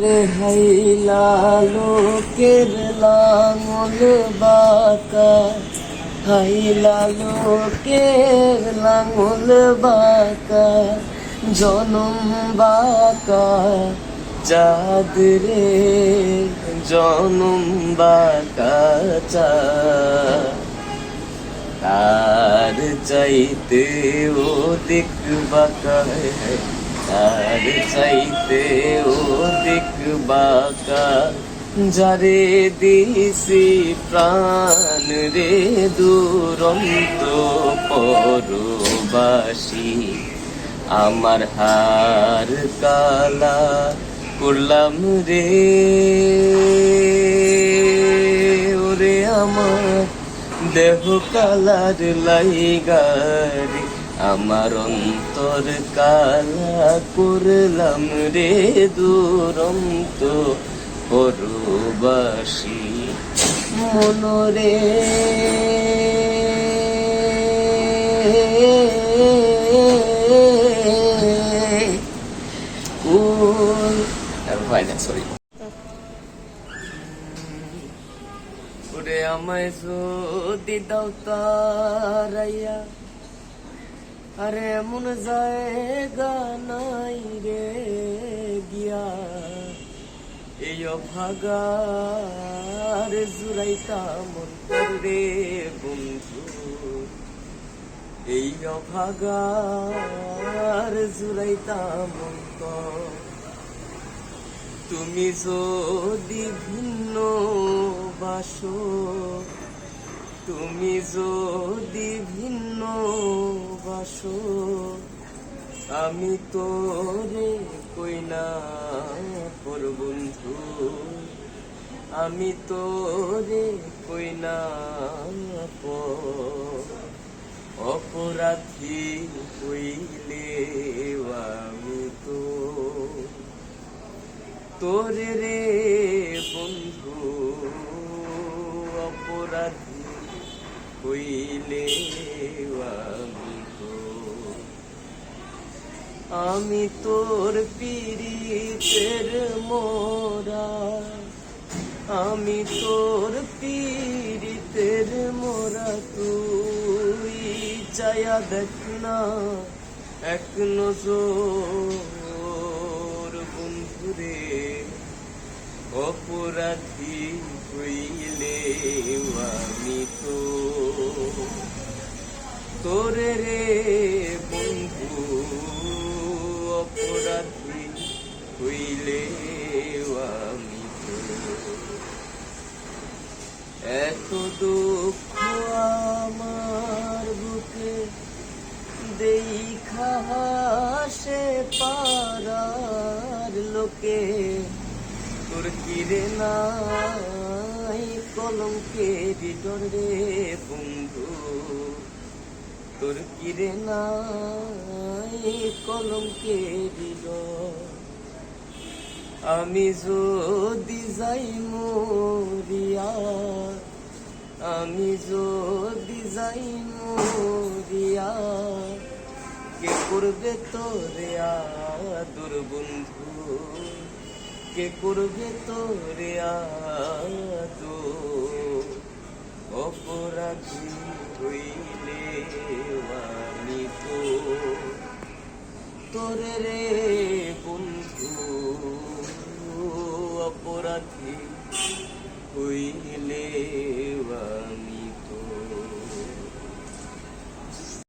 রেহাইলা লোকের লাঙল বাকা। হাইলা লোকের লাঙল বাকা। জনম বাকা। চাঁদ রে, জনম বাকা। তার চাইতে ও দেখবা তার চাইতে ও দেখবা যারে দিছি প্রাণ রে দুরন্ত পরবাসী। আমার হার কালা করলাম রে, ওরে আমার দেহ কালার লাইগারি আমার অন্তর কালা করলাম রে দুরন্ত পরবাসী। মনরে সরি আমায় যদি দাও তারাইয়া আরে এমন জায়গা নাই রে গিয়া। এই অভাগার জুড়াইতা মন রে বন্ধু। এই অভাগার জুড়াইতা মন তুমি যদি ভিন্ন বাসো তুমি যদি ভিন্ন বাসো, আমি তোরে কইনা পর বন্ধু? আমি তোরে কইনা পর অপরাধী হইলে আমি তো তোরে রে বন্ধু। অপরাধী হইলে আমি আমি তোর পীড়িতের মোরা। আমি তোর পীড়িতের মোরা। তুই চায়া দেখ না, এক নজর বন্ধুরে। অপরাধী হইলে তোরে রে বন্ধু, অপরাধী হইলে আমি এত দুঃখ আমার বুকে দেখা সে পারার লোকে। তোর কিরে নাই কলমকে ডর রে বন্ধু তোর কিরে নাই ডর আমি যদি যাই মরিয়া, আমি যদি যাই মরিয়া, কে করবে তোরে আদর বন্ধু? কে করবে তোরে আদর? অপরাধী হইলে আমি তো। তোরে রে বন্ধু অপরাধী হইলে